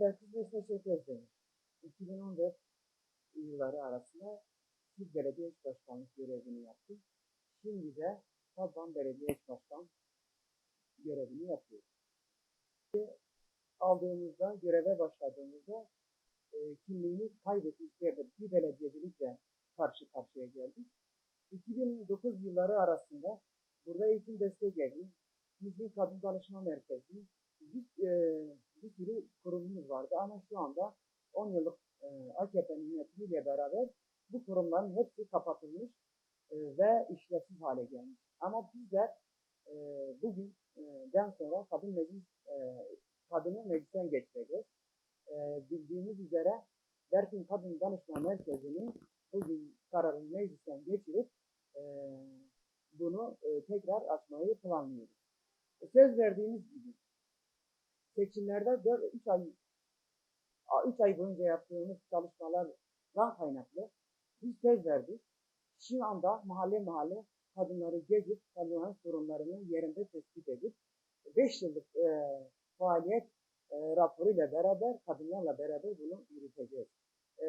Ben Kızılay Teşekkür ederim. 2014 yılları arasında Siz Belediye Başkanlık görevini yaptım. Şimdi de Taban Belediye İş Başkan görevini yapıyorum. Ve Aldığımızda, göreve başladığımızda e, kimliğini kaybetmiş bir bir belediyecilikle karşı karşıya geldik. 2009 yılları arasında burada eğitim destek geldi. Bizim Kadın Danışma Merkezi, bir, e, bir sürü kurumumuz vardı ama şu anda 10 yıllık e, AKP'nin yönetimiyle beraber bu kurumların hepsi kapatılmış e, ve işlevsiz hale gelmiş. Ama bizler e, bugün e, sonra kadın meclis e, kadını meclisten geçireceğiz. E, bildiğiniz üzere Berkin Kadın Danışma Merkezi'ni bugün kararını meclisten geçirip e, bunu e, tekrar açmayı planlıyoruz. E, söz verdiğimiz gibi seçimlerde 4 3 ay 3 ay boyunca yaptığımız çalışmalardan kaynaklı biz söz verdik. Şu anda mahalle mahalle kadınları gezip kadınların sorunlarını yerinde tespit edip 5 yıllık e, faaliyet e, raporuyla beraber kadınlarla beraber bunu yürüteceğiz. E,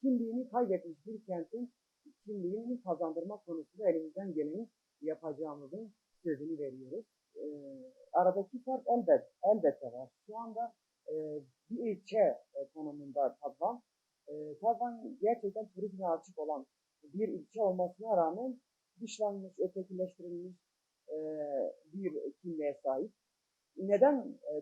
kimliğini kaybetmiş bir kentin kimliğini kazandırma konusunda elimizden geleni yapacağımızın sözünü veriyoruz. E, aradaki fark elbet, elbette var. Şu anda bir ilçe e, konumunda Taban. E, Taban gerçekten turizme açık olan bir ilçe olmasına rağmen dışlanmış, ötekileştirilmiş e, bir kimliğe sahip. Neden e,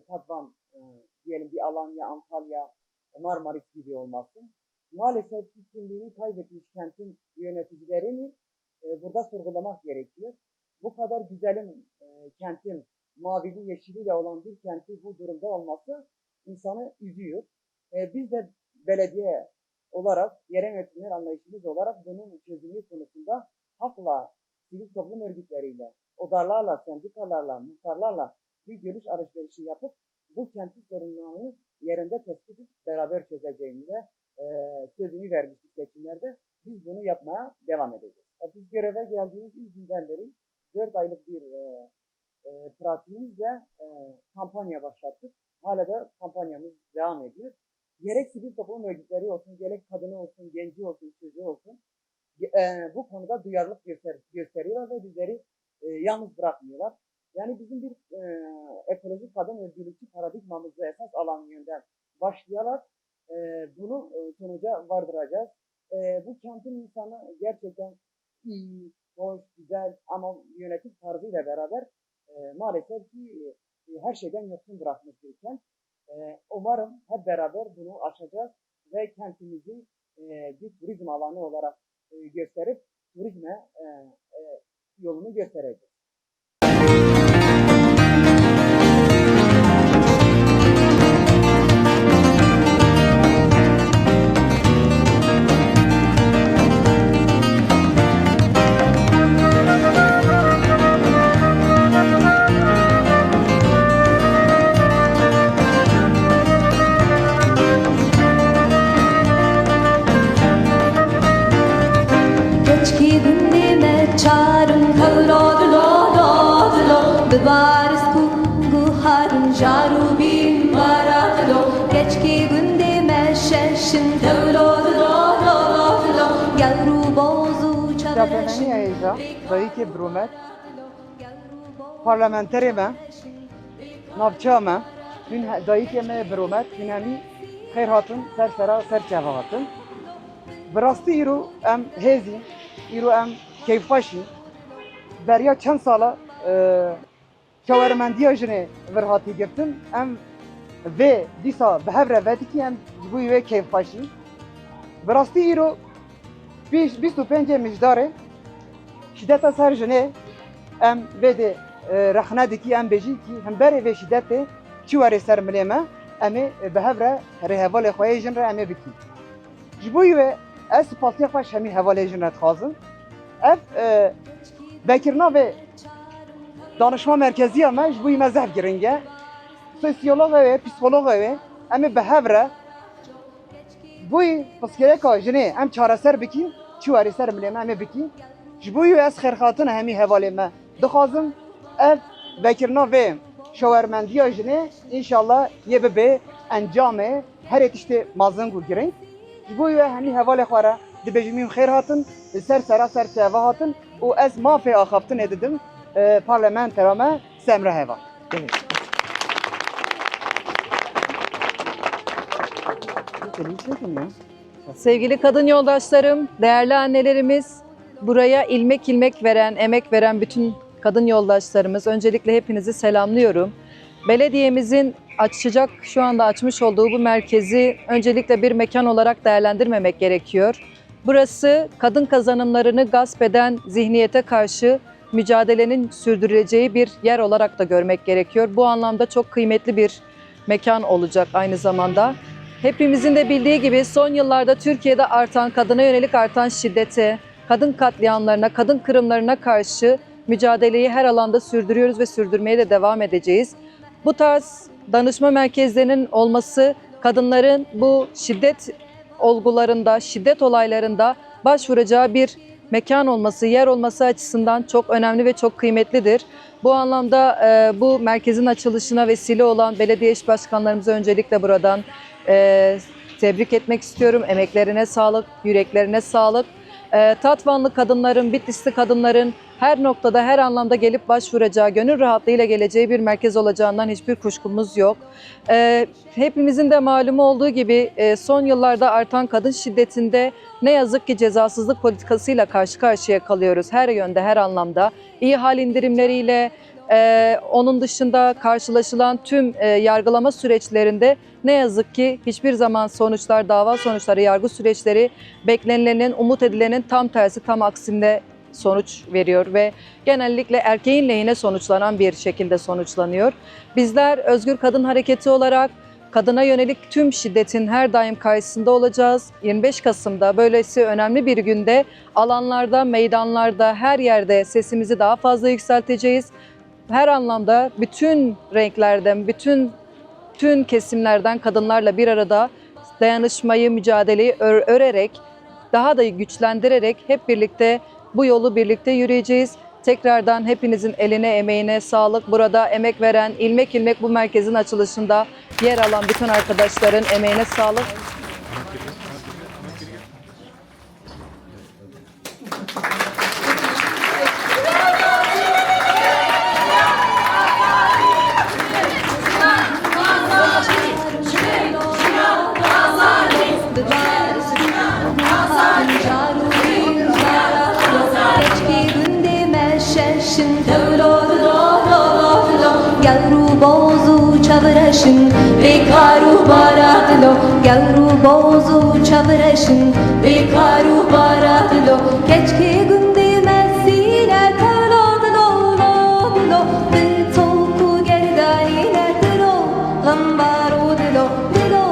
e, diyelim bir Alanya, Antalya, Marmaris gibi olmasın? Maalesef ki kimliğini kaybetmiş kentin yöneticilerini e, burada sorgulamak gerekiyor. Bu kadar güzelim e, kentin mavili yeşiliyle olan bir kenti bu durumda olması insanı üzüyor. E, biz de belediye olarak, yerel yönetimler anlayışımız olarak bunun çözümü konusunda halkla, sivil toplum örgütleriyle, odalarla, sendikalarla, muhtarlarla bir görüş alışverişi yapıp bu kentin sorunlarını yerinde tespit edip beraber çözeceğimize e, sözünü vermiştik seçimlerde. Biz bunu yapmaya devam edeceğiz. E, biz göreve geldiğimiz ilk günden beri 4 aylık bir e, e, pratiğimizle e, kampanya başlattık. Hala da duyarlılık göster gösteriyorlar ve bizleri e, yalnız bırakmıyorlar. Yani bizim bir e, ekolojik kadın özgürlükçü paradigmamızı esas alan yönden başlıyorlar. E, bunu e, sonuca vardıracağız. E, bu kentin insanı gerçekten iyi, hoş, güzel ama yönetim tarzıyla beraber e, maalesef ki e, her şeyden yoksun bırakmış bir kent. E, umarım hep beraber bunu aşacağız ve kentimizi e, bir turizm alanı olarak e, gösterip turizme e, e, yolunu göstereceğiz. Bibaris kungu harın jaru bin baradılo Keçki gündeme şeşin kavradılo dadılo Gavru bozu Eyza, dayıki Brumet, parlamenteri me, navça me, hün dayıki me Brumet, hün hemi xeyr hatın, ser sera, ser çeva hatın. Birastı îro em hêzî, îro em keyfxweşî, beriya çend sala شاورمندی جنه ورهاتی گرتن ام و دیسا به هر که ام جبوی و کیف خوشی براستی ای رو بیش بیست و پنج مجداره شدت سر جنه ام و ده رخنه دکی ام بجی که هم بره و شدت چی سر ملیمه ام به هر رهوال خواهی جن را امه بکی. جبوی و از پاسی پاش همی حواله جنه تخازم اف بکرنا و danışma merkeziya me ji bo me zev giring e. Sosyologa wê, psikologa wê em ê bi hev re Boy piskireka jinê em çareser çi werê ser milê me em bikîn. Ji bo ez xêrxatin hemî hevalê me dixwazim ev vekirina vê şawermendiya jine inşallah ye bebe encame her girêng ji bo wê hemî hevalê xwe re dibêjimîn xêr hatin li ser seraser teva hatin û ez mafê axaftinê didim e, parlamentera me semre heva. Sevgili kadın yoldaşlarım, değerli annelerimiz, buraya ilmek ilmek veren, emek veren bütün kadın yoldaşlarımız, öncelikle hepinizi selamlıyorum. Belediyemizin açacak, şu anda açmış olduğu bu merkezi öncelikle bir mekan olarak değerlendirmemek gerekiyor. Burası kadın kazanımlarını gasp eden zihniyete karşı mücadelenin sürdürüleceği bir yer olarak da görmek gerekiyor. Bu anlamda çok kıymetli bir mekan olacak aynı zamanda. Hepimizin de bildiği gibi son yıllarda Türkiye'de artan, kadına yönelik artan şiddete, kadın katliamlarına, kadın kırımlarına karşı mücadeleyi her alanda sürdürüyoruz ve sürdürmeye de devam edeceğiz. Bu tarz danışma merkezlerinin olması kadınların bu şiddet olgularında, şiddet olaylarında başvuracağı bir mekan olması, yer olması açısından çok önemli ve çok kıymetlidir. Bu anlamda e, bu merkezin açılışına vesile olan belediye iş başkanlarımıza öncelikle buradan e, tebrik etmek istiyorum. Emeklerine sağlık, yüreklerine sağlık. E, Tatvanlı kadınların, Bitlisli kadınların her noktada, her anlamda gelip başvuracağı, gönül rahatlığıyla geleceği bir merkez olacağından hiçbir kuşkumuz yok. E, hepimizin de malumu olduğu gibi e, son yıllarda artan kadın şiddetinde ne yazık ki cezasızlık politikasıyla karşı karşıya kalıyoruz. Her yönde, her anlamda. İyi hal indirimleriyle, ee, onun dışında karşılaşılan tüm e, yargılama süreçlerinde ne yazık ki hiçbir zaman sonuçlar, dava sonuçları, yargı süreçleri beklenilenin, umut edilenin tam tersi, tam aksinde sonuç veriyor ve genellikle erkeğin lehine sonuçlanan bir şekilde sonuçlanıyor. Bizler Özgür Kadın Hareketi olarak kadına yönelik tüm şiddetin her daim karşısında olacağız. 25 Kasım'da böylesi önemli bir günde alanlarda, meydanlarda, her yerde sesimizi daha fazla yükselteceğiz her anlamda bütün renklerden, bütün tüm kesimlerden kadınlarla bir arada dayanışmayı, mücadeleyi ör- örerek, daha da güçlendirerek hep birlikte bu yolu birlikte yürüyeceğiz. Tekrardan hepinizin eline, emeğine sağlık. Burada emek veren, ilmek ilmek bu merkezin açılışında yer alan bütün arkadaşların emeğine sağlık. Boğuzu çavraşın Ikaru baradlo Keçki gündü mesile Kaladlo Lodlo Dın soğuku gerdaniler Dilo Gambaru dilo Dilo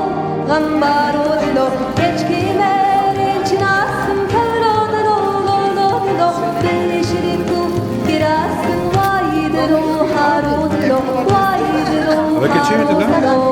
Gambaru dilo Keçki merinç Nasım Kaladlo Lodlo Dın şiriku Girasın Vay dilo Haru dilo Vay dilo Haru dilo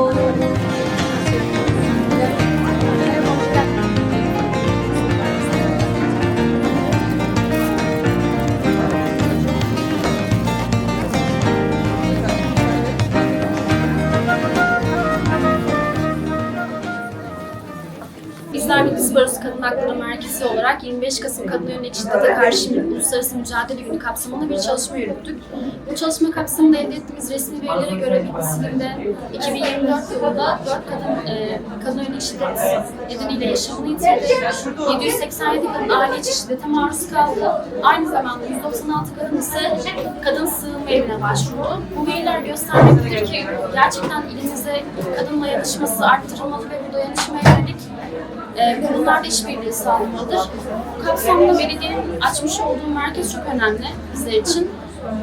Bitlis Barosu Kadın Hakları Merkezi olarak 25 Kasım Kadına Yönelik Şiddete Karşı Uluslararası Mücadele Günü kapsamında bir çalışma yürüttük. Bu çalışma kapsamında elde ettiğimiz resmi verilere göre Bitlis ilinde 2024 yılında 4 kadın e, kadına yönelik şiddet nedeniyle yaşamını yitirdi. 787 kadın aile içi şiddete maruz kaldı. Aynı zamanda 196 kadın ise kadın sığınma evine başvurdu. Bu veriler göstermektedir ki gerçekten ilimizde kadın dayanışması arttırılmalı ve bu dayanışmaya yönelik ee, e, kurumlarda işbirliği sağlamalıdır. Bu kapsamda belediyenin açmış olduğu merkez çok önemli bizler için.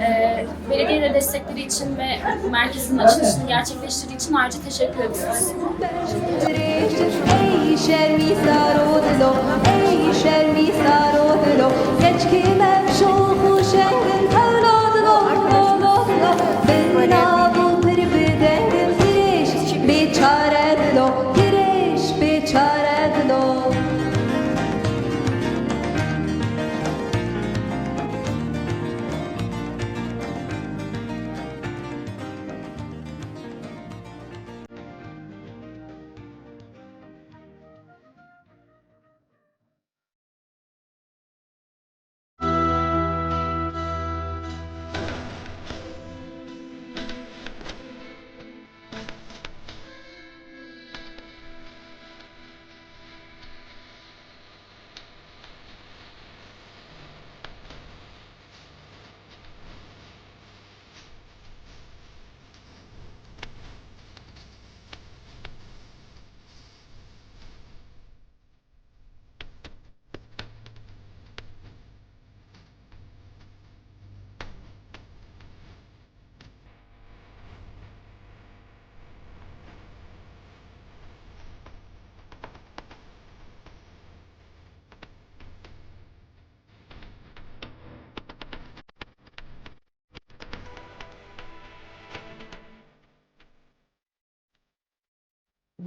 E, belediye de destekleri için ve merkezin açılışını gerçekleştirdiği için ayrıca teşekkür ediyoruz. Seçkimem şu bu şehrin evladı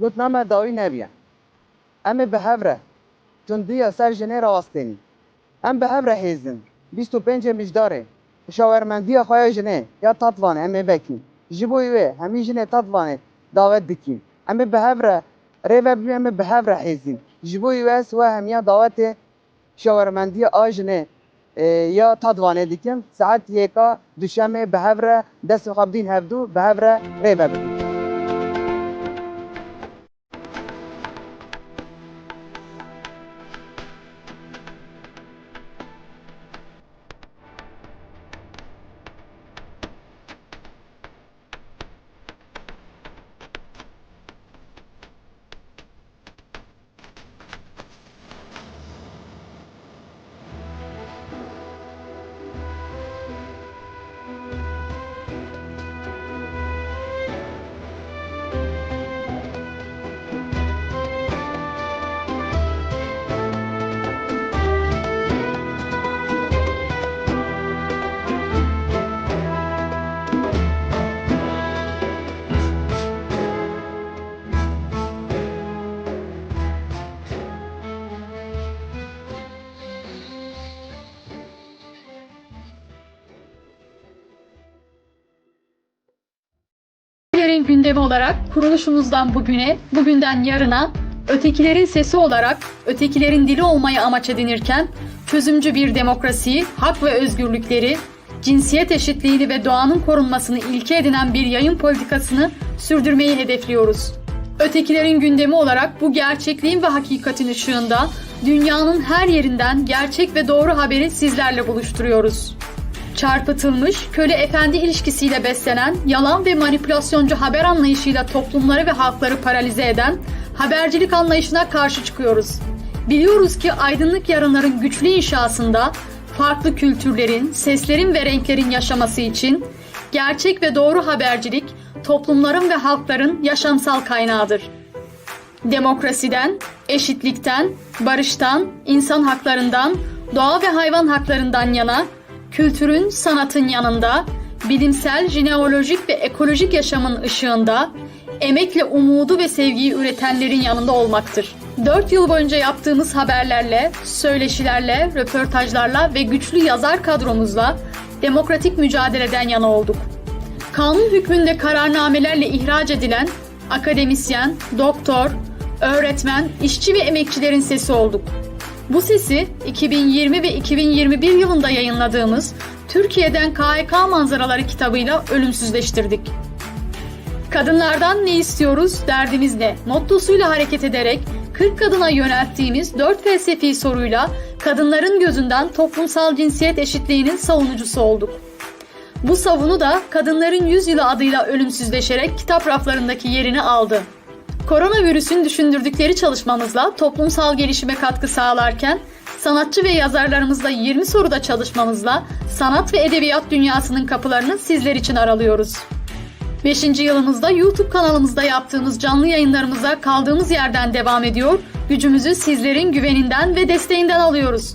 گوتنامه داوی نبیه. اما به هفره. چون دیا سر جنه راستینی ام به هفره هیزن. 25 مجداره. شاورمندی خواه جنه. یا تطوانه. اما بکن جبوی وی. همی جنه تطوانه. دعوت دکیم اما به هفره. ریوه بیم اما به هفره هیزن. جبوی وی سوا همیا دعوت شاورمندی آجنه یا تدوانه دیکن ساعت یکا دوشنبه به هفره. دست خابدین هفدو به هفره ریوه بیم Ötekilerin gündemi olarak kuruluşumuzdan bugüne, bugünden yarına ötekilerin sesi olarak ötekilerin dili olmayı amaç edinirken çözümcü bir demokrasiyi, hak ve özgürlükleri, cinsiyet eşitliğini ve doğanın korunmasını ilke edinen bir yayın politikasını sürdürmeyi hedefliyoruz. Ötekilerin gündemi olarak bu gerçekliğin ve hakikatin ışığında dünyanın her yerinden gerçek ve doğru haberi sizlerle buluşturuyoruz çarpıtılmış, köle efendi ilişkisiyle beslenen, yalan ve manipülasyoncu haber anlayışıyla toplumları ve halkları paralize eden habercilik anlayışına karşı çıkıyoruz. Biliyoruz ki aydınlık yarınların güçlü inşasında farklı kültürlerin, seslerin ve renklerin yaşaması için gerçek ve doğru habercilik toplumların ve halkların yaşamsal kaynağıdır. Demokrasiden, eşitlikten, barıştan, insan haklarından, doğa ve hayvan haklarından yana kültürün, sanatın yanında, bilimsel, jineolojik ve ekolojik yaşamın ışığında, emekle umudu ve sevgiyi üretenlerin yanında olmaktır. 4 yıl boyunca yaptığımız haberlerle, söyleşilerle, röportajlarla ve güçlü yazar kadromuzla demokratik mücadeleden yana olduk. Kanun hükmünde kararnamelerle ihraç edilen akademisyen, doktor, öğretmen, işçi ve emekçilerin sesi olduk. Bu sesi 2020 ve 2021 yılında yayınladığımız Türkiye'den KHK manzaraları kitabıyla ölümsüzleştirdik. Kadınlardan ne istiyoruz, derdimiz ne? Mottosuyla hareket ederek 40 kadına yönelttiğimiz 4 felsefi soruyla kadınların gözünden toplumsal cinsiyet eşitliğinin savunucusu olduk. Bu savunu da Kadınların Yüzyılı adıyla ölümsüzleşerek kitap raflarındaki yerini aldı. Koronavirüsün düşündürdükleri çalışmamızla toplumsal gelişime katkı sağlarken sanatçı ve yazarlarımızla 20 soruda çalışmamızla sanat ve edebiyat dünyasının kapılarını sizler için aralıyoruz. 5. yılımızda YouTube kanalımızda yaptığımız canlı yayınlarımıza kaldığımız yerden devam ediyor, gücümüzü sizlerin güveninden ve desteğinden alıyoruz.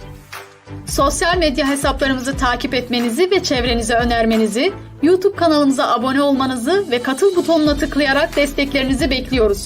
Sosyal medya hesaplarımızı takip etmenizi ve çevrenize önermenizi, YouTube kanalımıza abone olmanızı ve katıl butonuna tıklayarak desteklerinizi bekliyoruz.